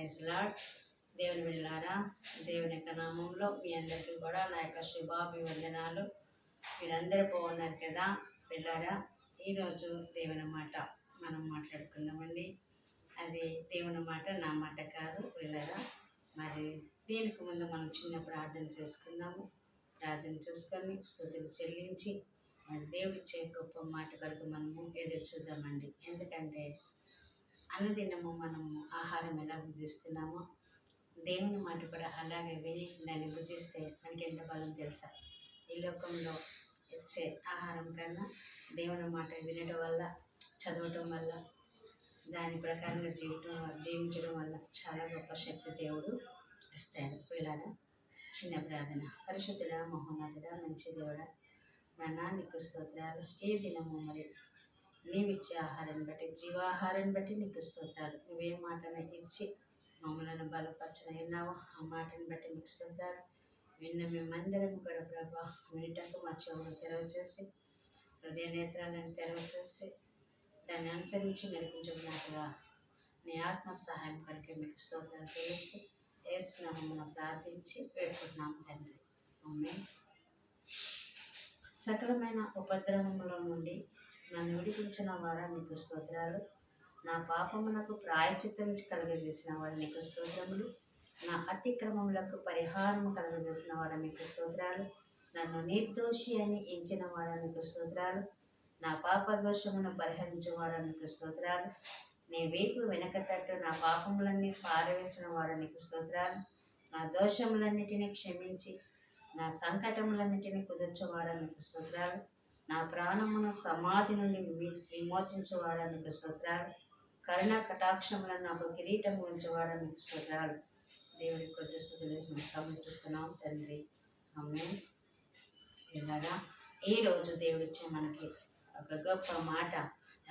Praise lord. దేవుని వెళ్ళారా దేవుని యొక్క నామంలో మీ అందరికీ కూడా నా యొక్క శుభాభివందనాలు. మీరందరూ బాగున్నారు కదా వెళ్ళారా ఈరోజు దేవుని మాట మనం మాట్లాడుకుందామండి. అది దేవుని మాట నా మాట కాదు వెళ్ళారా మరి దీనికి ముందు మనం చిన్న ప్రార్థన చేసుకుందాము. ప్రార్థన చేసుకొని స్థుతులు చెల్లించి మరి దేవుడిచ్చే గొప్ప మాట కొరకు మనము ఎదురు చూద్దామండి. ఎందుకంటే అనుదినము మనము ఆహారం ఎలా భుజిస్తున్నామో దేవుని మాట కూడా అలాగే విని దాన్ని భుజిస్తే మనకి ఎంత బలం తెలుసా? ఈ లోకంలో ఇచ్చే ఆహారం కన్నా దేవుని మాట వినడం వల్ల చదవటం వల్ల దాని ప్రకారంగా జీవటం జీవించడం వల్ల చాలా గొప్ప శక్తి దేవుడు ఇస్తాడు. వీళ్ళ చిన్న ప్రార్థన. పరిశుద్ధుడ మహోన్నతుడా మంచి దేవుడ నాన్న నీకు స్తోత్రాలు. ఏ దినము మరి నీవిచ్చే ఆహారాన్ని బట్టి జీవాహారాన్ని బట్టి నీకు స్తోత్రాలు. నువ్వే మాటను ఇచ్చి మమ్మల్ని బలపరచన. విన్నావో? ఆ మాటని బట్టి మీకు స్తోత్రాలు. విన్న మేమందరం కూడా ప్రభా వినటకు మా చెవులు తెరవచేసి హృదయ నేత్రాలను తెరవచేసి దాన్ని అనుసరించి నడిపించుకున్నట్టుగా నీ ఆత్మ సహాయం కొరకే మీకు స్తోత్రాలు చెల్లిస్తూ వేస్తున్నామని ప్రార్థించి వేడుకుంటున్నాం తండ్రి. అమ్మే సకలమైన ఉపద్రవముల నుండి నన్ను విడిపించిన వారా? నీకు స్తోత్రాలు. నా పాపమునకు ప్రాయచిత్తం కలుగజేసిన వారు నీకు స్తోత్రములు. నా అతిక్రమములకు పరిహారం కలుగజేసిన వారు నీకు స్తోత్రాలు. నన్ను నిర్దోషి అని ఎంచిన వారానికి నీకు స్తోత్రాలు. నా పాప దోషమును పరిహరించే నీకు స్తోత్రాలు. నీ వీపు వెనక తట్టు నా పాపములన్నీ పారవేసిన వాడు నీకు స్తోత్రాలు. నా దోషములన్నిటినీ క్షమించి నా సంకటములన్నిటినీ కుదుర్చేవాడు నీకు స్తోత్రాలు. నా ప్రాణమును సమాధి నుండి విమోచించేవాడానికి స్తోత్రాలు. కరుణ కటాక్షములను నాకు కిరీటం ఉంచేవాడానికి స్తోత్రాలు. దేవుడి కొద్ది స్థుతులు సమర్పిస్తున్నాం తండ్రి. అమ్మే ఇలాగా ఈరోజు దేవుడిచ్చే మనకి ఒక గొప్ప మాట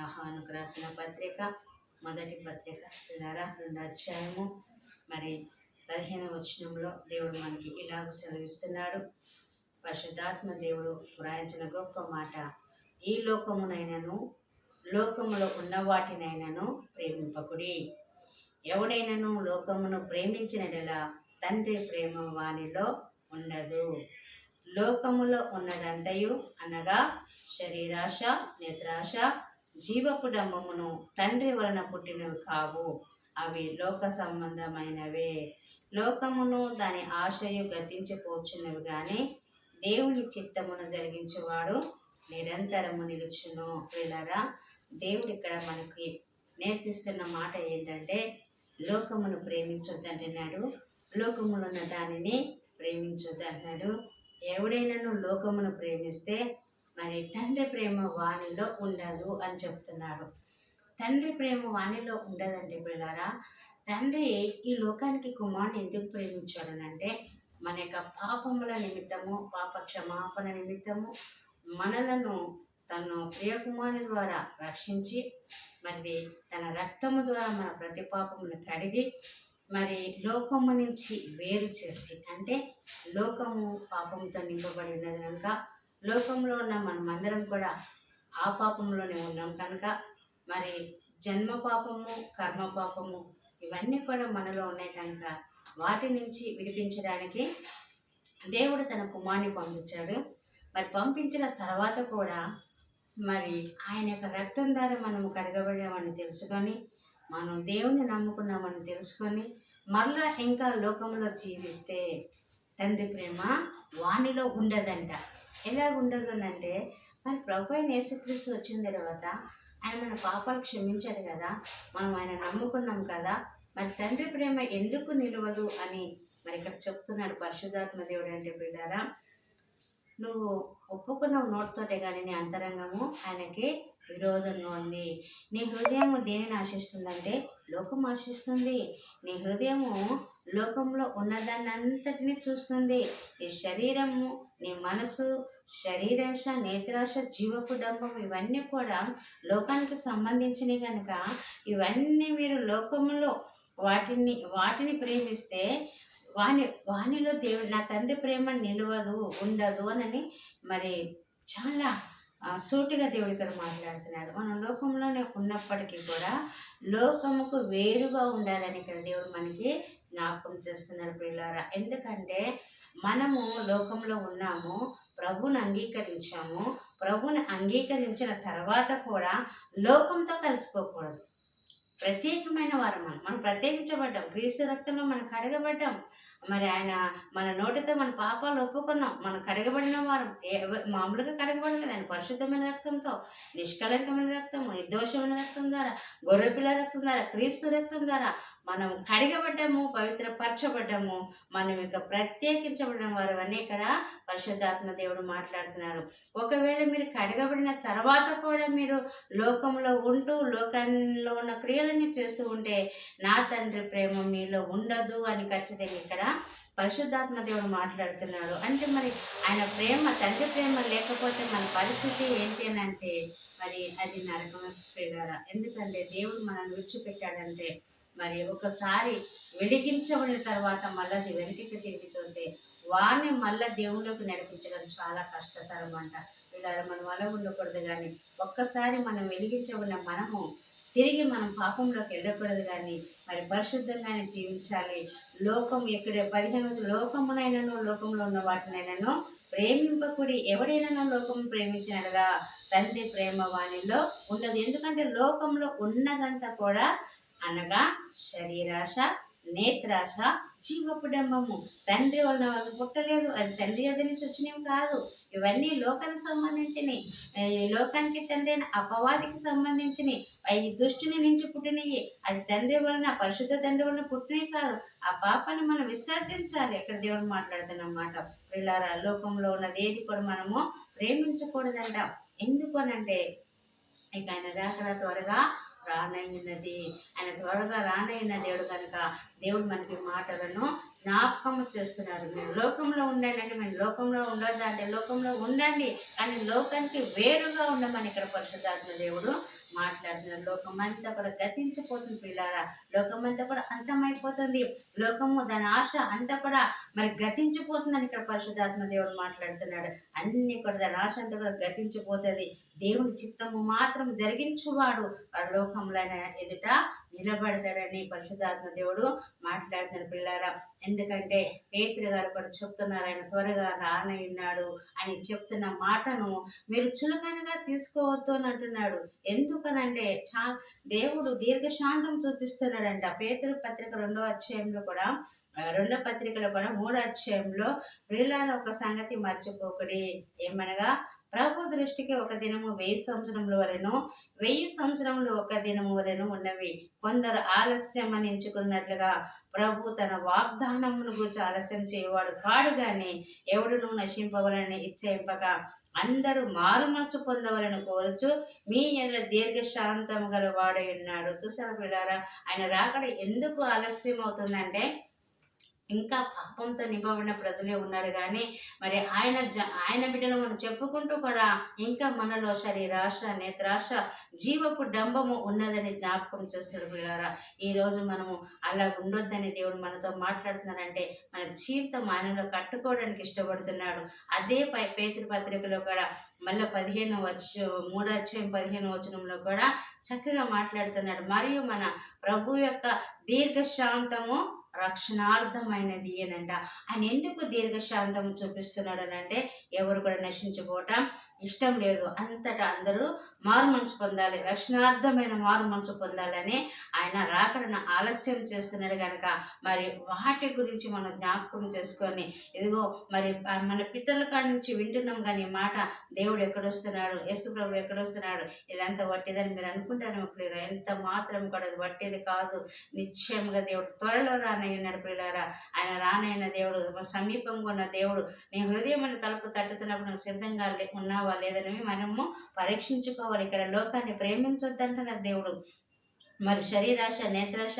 ఆహ్వానుకు రాసిన పత్రిక మొదటి పత్రిక ఇలారా రెండు అధ్యాయము. మరి పదిహేను వచనంలో దేవుడు మనకి ఇలాగ సెలవిస్తున్నాడు. పరిశుద్ధాత్మ దేవుడు వ్రాయించిన గొప్ప మాట. ఈ లోకమునైనను లోకములో ఉన్న వాటినైనను ప్రేమింపకుడి. ఎవడైనను లోకమును ప్రేమించినడలా తండ్రి ప్రేమ వానిలో ఉండదు. లోకములో ఉన్నదంతయు అనగా శరీరాశ నిద్రాశ జీవపు డంబమును తండ్రి వలన పుట్టినవి కావు. అవి లోక సంబంధమైనవే. లోకమును దాని ఆశయు గతించిపోచున్నవి కానీ దేవుని చిత్తమును జరిగించేవాడు నిరంతరము నిలుచును. పిల్లరా దేవుడు ఇక్కడ మనకి నేర్పిస్తున్న మాట ఏంటంటే లోకమును ప్రేమించొద్దంటున్నాడు లోకములో ఉన్న దానిని ప్రేమించొద్దంటున్నాడు ఎవడైనాను లోకమును ప్రేమిస్తే మరి తండ్రి ప్రేమ వాణిలో ఉండదు అని చెప్తున్నాడు తండ్రి ప్రేమ వాణిలో ఉండదంటే పిల్లారా తండ్రి ఈ లోకానికి కుమారుని ఎందుకు ప్రేమించాడనంటే మన యొక్క పాపముల నిమిత్తము పాప క్షమాపణ నిమిత్తము మనలను తను ప్రియకుమారుని ద్వారా రక్షించి మరి తన రక్తము ద్వారా మన ప్రతి పాపమును కడిగి మరి లోకము నుంచి వేరు చేసి అంటే లోకము పాపంతో నింపబడి ఉన్నది కనుక లోకంలో ఉన్న మనమందరం కూడా ఆ పాపంలోనే ఉన్నాం కనుక మరి జన్మ పాపము కర్మ పాపము ఇవన్నీ కూడా మనలో ఉన్నాయి కనుక వాటి నుంచి విడిపించడానికి దేవుడు తన కుమార్ని పంపించాడు. మరి పంపించిన తర్వాత కూడా మరి ఆయన యొక్క రక్తం ద్వారా మనం కడగబడామని తెలుసుకొని మనం దేవుని నమ్ముకున్నామని తెలుసుకొని మరలా ఇంకా లోకంలో జీవిస్తే తండ్రి ప్రేమ వానిలో ఉండదంట. ఎలా ఉండదు మరి ప్రభు అయిన యేసుక్రీస్తు వచ్చిన తర్వాత ఆయన మన పాపాలు క్షమించాడు కదా మనం ఆయన నమ్ముకున్నాం కదా మరి తండ్రి ప్రేమ ఎందుకు నిలవదు అని మరి ఇక్కడ చెప్తున్నాడు పరిశుద్ధాత్మ దేవుడు అంటే బిడ్డారా నువ్వు ఒప్పుకున్నావు నోటితోటే కానీ నీ అంతరంగము ఆయనకి విరోధంగా ఉంది. నీ హృదయము దేనిని ఆశిస్తుందంటే లోకం ఆశిస్తుంది. నీ హృదయము లోకంలో ఉన్నదాన్ని అంతటిని చూస్తుంది. నీ శరీరము నీ మనసు శరీరాశ నేత్రాశ జీవపు డంబం ఇవన్నీ కూడా లోకానికి సంబంధించినవి కనుక ఇవన్నీ మీరు లోకంలో వాటిని వాటిని ప్రేమిస్తే వాని వానిలో దేవుడు నా తండ్రి ప్రేమ నిలవదు ఉండదు అని మరి చాలా సూటిగా దేవుడు ఇక్కడ మాట్లాడుతున్నాడు. మనం లోకంలోనే ఉన్నప్పటికీ కూడా లోకముకు వేరుగా ఉండాలని ఇక్కడ దేవుడు మనకి జ్ఞాపకం చేస్తున్నాడు పిల్లారా ఎందుకంటే మనము లోకంలో ఉన్నాము ప్రభుని అంగీకరించాము ప్రభుని అంగీకరించిన తర్వాత కూడా లోకంతో కలిసిపోకూడదు. ప్రత్యేకమైన వారం మనం మనం ప్రత్యేకించబడ్డాం క్రీస్తు రక్తంలో మనం కడగబడ్డాం మరి ఆయన మన నోటితో మన పాపాలు ఒప్పుకున్నాం. మనం కడగబడిన వారు. మామూలుగా కడగబడలేదు. ఆయన పరిశుద్ధమైన రక్తంతో నిష్కలంకమైన రక్తం నిర్దోషమైన రక్తం ద్వారా గొర్రెపిల్ల రక్తం ద్వారా క్రీస్తు రక్తం ద్వారా మనం కడగబడ్డాము పవిత్రపరచబడ్డాము మనం ఇక ప్రత్యేకించబడిన వారు అని ఇక్కడ పరిశుద్ధాత్మ దేవుడు మాట్లాడుతున్నారు ఒకవేళ మీరు కడగబడిన తర్వాత కూడా మీరు లోకంలో ఉంటూ లోకంలో ఉన్న క్రియలన్నీ చేస్తూ ఉంటే నా తండ్రి ప్రేమ మీలో ఉండదు అని ఖచ్చితంగా ఇక్కడ పరిశుద్ధాత్మ దేవుడు మాట్లాడుతున్నాడు. అంటే మరి ఆయన ప్రేమ తండ్రి ప్రేమ లేకపోతే మన పరిస్థితి ఏంటి అని అంటే మరి అది నరకమే పిల్లరా ఎందుకంటే దేవుడు మనల్ని విడిచిపెట్టాడంటే మరి ఒకసారి వెలిగించబడిన తర్వాత మళ్ళీ అది వెనక్కి తిరిగి చూస్తే వారిని మళ్ళీ దేవుళ్ళకి నడిపించడం చాలా కష్టతరం అంట. పిల్లలు మనం అలా ఉండకూడదు కానీ ఒక్కసారి మనం వెలిగించబడిన మనము తిరిగి మనం పాపంలోకి వెళ్ళకూడదు కానీ మరి పరిశుద్ధంగానే జీవించాలి. లోకం ఎక్కడ పదిహేను రోజులు లోకమునైనాను లోకంలో ఉన్న వాటినైనాను ప్రేమింపకుడి ఎవడైనా లోకం ప్రేమించినగా తండ్రి ప్రేమ వాణిలో ఉండదు ఎందుకంటే లోకంలో ఉన్నదంతా కూడా అనగా శరీరాశ నేత్రాశ జీవపుడంబము. తండ్రి వలన వాళ్ళు పుట్టలేదు. అది తండ్రి అది నుంచి వచ్చినవి కాదు. ఇవన్నీ లోకానికి సంబంధించినవి ఈ లోకానికి తండ్రి అయిన అపవాదికి సంబంధించినవి అవి దృష్టిని నుంచి పుట్టినవి అది తండ్రి వలన పరిశుద్ధ తండ్రి వలన పుట్టినవి కాదు. ఆ పాపాన్ని మనం విసర్జించాలి. ఇక్కడ దేవుడు మాట్లాడుతున్నమాట. వీళ్ళారా లోకంలో ఉన్నది ఏది కూడా మనము ప్రేమించకూడదంట. ఎందుకు అనంటే ఇక ఆయన రాకరా త్వరగా రానయ్యున్నది ఆయన త్వరగా రానయ్యున్న దేవుడు కనుక దేవుడు మనకి మాటలను జ్ఞాపకము చేస్తున్నారు మీరు లోకంలో ఉండండి అంటే మేము లోకంలో ఉండొద్దు అంటే లోకంలో ఉండండి కానీ లోకానికి వేరుగా ఉండమని ఇక్కడ పరిశుద్ధాత్మ దేవుడు మాట్లాడుతున్నారు లోకం అంతా కూడా గతించిపోతుంది పిల్లారా. లోకం అంతా కూడా అంతమైపోతుంది. లోకము దాని ఆశ అంతా కూడా మరి గతించిపోతుందని ఇక్కడ పరిశుద్ధాత్మ దేవుడు మాట్లాడుతున్నాడు. అన్ని కూడా దాని ఆశ అంతా కూడా గతించిపోతుంది. దేవుని చిత్తము మాత్రం జరిగించువాడు ఆ లోకంలో ఎదుట నిలబడతాడని పరిశుద్ధాత్మ దేవుడు మాట్లాడుతున్న పిల్లారా ఎందుకంటే పేతులు గారు కూడా చెప్తున్నారు ఆయన త్వరగా రానయ్యున్నాడు అని చెప్తున్న మాటను మీరు చులకనగా తీసుకోవద్దు అని అంటున్నాడు. ఎందుకనంటే చా దేవుడు దీర్ఘశాంతం చూపిస్తున్నాడంట. పేతుల పత్రిక రెండో అధ్యాయంలో కూడా రెండో పత్రికలో కూడా మూడో అధ్యాయంలో పిల్లల ఒక సంగతి మర్చిపోకడి. ఏమనగా ప్రభు దృష్టికి ఒక దినము వెయ్యి సంవత్సరముల వలెను వెయ్యి సంవత్సరములు ఒక దినము వలెను ఉన్నవి. కొందరు ఆలస్యం అని ఎంచుకున్నట్లుగా ప్రభు తన వాగ్దానమును గురించి ఆలస్యం చేయవాడు కాడు కానీ ఎవడును నశింపవలని ఇచ్చేంపక అందరూ మారు మనసు పొందవలని కోరుచు మీ ఎడ దీర్ఘశాంతం గల వాడై ఉన్నాడు. చూసారా పిల్లారా? ఆయన రాకడ ఎందుకు ఆలస్యం అవుతుందంటే ఇంకా పాపంతో నింపబడిన ప్రజలే ఉన్నారు. కానీ మరి ఆయన జ ఆయన బిడ్డలు మనం చెప్పుకుంటూ కూడా ఇంకా మనలో శరీరాశ నేత్రాశ జీవపు డంబము ఉన్నదని జ్ఞాపకం చేస్తాడు పిల్లారా ఈరోజు మనము అలా ఉండొద్దని దేవుడు మనతో మాట్లాడుతున్నారంటే మన జీవితం ఆయనలో కట్టుకోవడానికి ఇష్టపడుతున్నాడు. అదే పై పేతృ పత్రికలో కూడా మళ్ళీ పదిహేను వచ్చ మూడు అధ్యాయం పదిహేను వచనంలో కూడా చక్కగా మాట్లాడుతున్నాడు. మరియు మన ప్రభు యొక్క దీర్ఘశాంతము రక్షణార్థమైనది అనంట ఆయన ఎందుకు దీర్ఘశాంతం చూపిస్తున్నాడు అంటే ఎవరు కూడా నశించుకోవటం ఇష్టం లేదు. అంతటా అందరూ మారు మనసు పొందాలి. రక్షణార్థమైన మారు మనసు పొందాలని ఆయన రాకడను ఆలస్యం చేస్తున్నాడు కనుక మరి వాటి గురించి మనం జ్ఞాపకం చేసుకొని ఇదిగో మరి మన పితరుల కాడి నుంచి వింటున్నాం కానీ మాట దేవుడు ఎక్కడొస్తున్నాడు? యేసు ప్రభు ఎక్కడొస్తున్నాడు? ఇదంతా వట్టిదని మీరు అనుకుంటారు ఎంత మాత్రం కూడా అది వట్టేది కాదు. నిశ్చయంగా దేవుడు త్వరలో రానయ్యున్నాడు ప్రియులారా ఆయన రానైన దేవుడు సమీపంగా ఉన్న దేవుడు నీ హృదయం అని తలుపు తట్టుతున్నప్పుడు నువ్వు సిద్ధంగా ఉన్నావా? లేదని మనము పరీక్షించుకోవాలి. ఇక్కడ లోకాన్ని ప్రేమించొద్దంటున్న దేవుడు. మరి శరీరాశ నేత్రాశ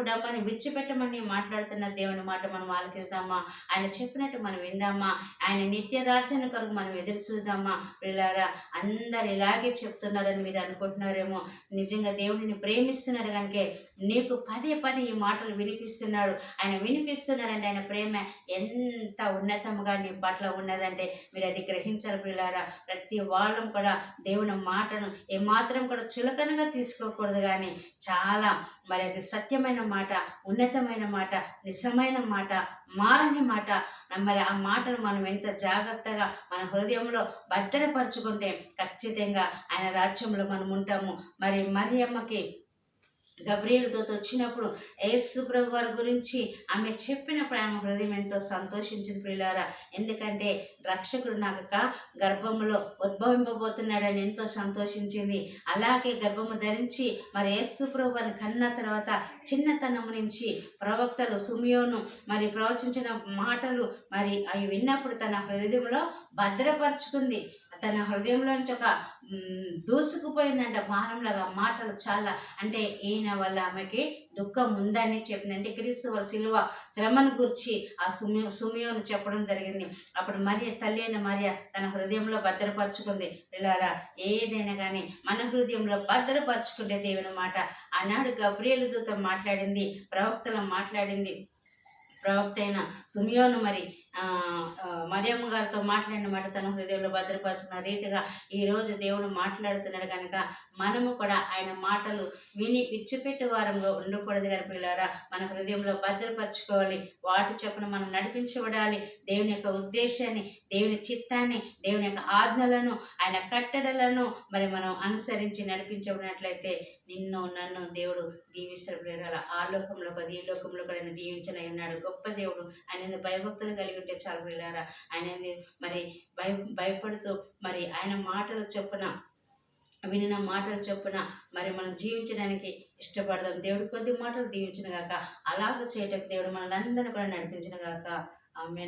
డబ్బాని విడిచిపెట్టమని మాట్లాడుతున్న దేవుని మాట మనం ఆలకిస్తామా? ఆయన చెప్పినట్టు మనం విందామా? ఆయన నిత్య రాజ్యాన్ని కొరకు మనం ఎదురు చూద్దామా? పిల్లారా అందరు ఇలాగే చెప్తున్నారని మీరు అనుకుంటున్నారేమో. నిజంగా దేవుడిని ప్రేమిస్తున్నాడు కనుక నీకు పదే పదే ఈ మాటలు వినిపిస్తున్నాడు. ఆయన వినిపిస్తున్నాడంటే ఆయన ప్రేమ ఎంత ఉన్నతంగా నీ పట్ల ఉన్నదంటే మీరు అది గ్రహించాలి పిల్లారా ప్రతి వాళ్ళం కూడా దేవుని మాటను ఏమాత్రం కూడా చులకనగా తీసుకోకూడదు కానీ చాలా మరి అది సత్యమైన మాట ఉన్నతమైన మాట నిజమైన మాట మారని మాట. మరి ఆ మాటను మనం ఎంత జాగ్రత్తగా మన హృదయంలో భద్రపరుచుకుంటే ఖచ్చితంగా ఆయన రాజ్యంలో మనం ఉంటాము. మరి మరియమ్మకి గబ్రియలతో వచ్చినప్పుడు యేసు ప్రభు వారి గురించి ఆమె చెప్పినప్పుడు ఆమె హృదయం ఎంతో సంతోషించింది ప్రియులారా. ఎందుకంటే రక్షకుడు నాకు గర్భంలో ఉద్భవింపబోతున్నాడని ఎంతో సంతోషించింది. అలాగే గర్భము ధరించి మరి యేసు ప్రభు వారిని కన్న తర్వాత చిన్నతనం నుంచి ప్రవక్తలు సుమియోను మరి ప్రవచించిన మాటలు మరి అవి విన్నప్పుడు తన హృదయంలో భద్రపరుచుకుంది. తన హృదయంలోంచి ఒక దూసుకుపోయిందంట భారంలాగా మాటలు చాలా. అంటే ఈయన వల్ల ఆమెకి దుఃఖం ఉందని చెప్పింది అంటే క్రీస్తు శిలువ శ్రమను గురించి ఆ సుమి సుమియోను చెప్పడం జరిగింది. అప్పుడు మరియ తల్లి అయిన మరియ తన హృదయంలో భద్రపరుచుకుంది. పిల్లారా ఏదైనా కానీ మన హృదయంలో భద్రపరుచుకుంటే దేవుని మాట. ఆనాడు గబ్రియలు దూత మాట్లాడింది ప్రవక్తలు మాట్లాడింది. ప్రవక్త అయిన సుమియోను మరి మరియమ్మ గారితో మాట్లాడిన మాట తన హృదయంలో భద్రపరుచుకున్న రీతిగా ఈరోజు దేవుడు మాట్లాడుతున్నాడు కనుక మనము కూడా ఆయన మాటలు విని విచ్చిపెట్టే వారంగా ఉండకూడదు కానీ పిల్లారా మన హృదయంలో భద్రపరచుకోవాలి. వాటి చొప్పున మనం నడిపించబడాలి. దేవుని యొక్క ఉద్దేశాన్ని దేవుని చిత్తాన్ని దేవుని యొక్క ఆజ్ఞలను ఆయన కట్టడలను మరి మనం అనుసరించి నడిపించబడినట్లయితే నిన్ను నన్ను దేవుడు దీవిస్తాడు ప్రియురాల ఆ లోకంలో ఒక ఈ లోకంలో కూడా ఆయన దీవించనై ఉన్నాడు. గొప్ప దేవుడు. ఆయన భయభక్తులు కలిగి ఉంటే చాలు వెళ్ళారా? ఆయన మరి భయ భయపడుతూ మరి ఆయన మాటలు చొప్పున వినిన మాటలు చొప్పున మరి మనం జీవించడానికి ఇష్టపడదాం. దేవుడు కొద్ది మాటలు దీవించిన గాక అలాగ చేయటం దేవుడు మనల్ని అందరినీ కూడా నడిపించిన గాక. ఆమె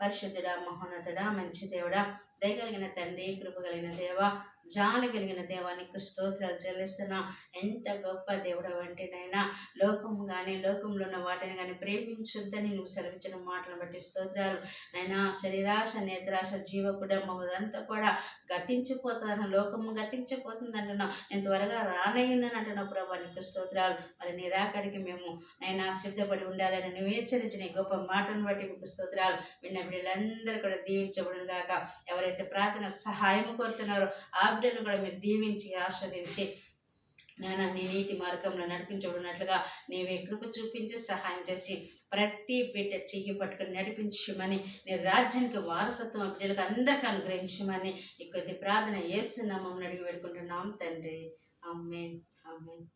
పరిశుద్ధుడా మహోన్నతుడా మంచి దేవుడా దయగలిగిన తండ్రి కృప కలిగిన దేవ జాలి కలిగిన దేవానికి స్తోత్రాలు చెల్లిస్తున్నా. ఎంత గొప్ప దేవుడు వంటినైనా లోకము కానీ లోకంలో ఉన్న వాటిని కానీ ప్రేమించొద్దని నువ్వు సెలవించిన మాటలను బట్టి స్తోత్రాలు. నైనా శరీరాశ నేత్రాశ జీవ కుటుంబం అదంతా కూడా గతించిపోతుందన్న లోకము గతించిపోతుంది అంటున్నావు. నేను త్వరగా రానయ్యున్నాను అంటున్నావు ప్రభా నీకు స్తోత్రాలు. మరి నీ రాకడికి మేము నైనా సిద్ధపడి ఉండాలని నువ్వు హెచ్చరించిన గొప్ప మాటను బట్టి మీకు స్తోత్రాలు. విన్న బిడ్డలందరూ కూడా దీవించబడిన గాక ఎవరైతే ప్రార్థన సహాయం కోరుతున్నారో ఆ బిడ్డను కూడా మీరు దీవించి ఆస్వాదించి నానా నీ నీతి మార్గంలో నడిపించబడినట్లుగా నీవే కృప చూపించి సహాయం చేసి ప్రతి బిడ్డ చెయ్యి పట్టుకొని నడిపించమని నీ రాజ్యానికి వారసత్వం పిల్లలకు అందరికీ అనుగ్రహించమని ఈ కొద్ది ప్రార్థన చేస్తున్నామని అడిగి పెట్టుకుంటున్నాం తండ్రి. అమ్మేన్ అమ్మేన్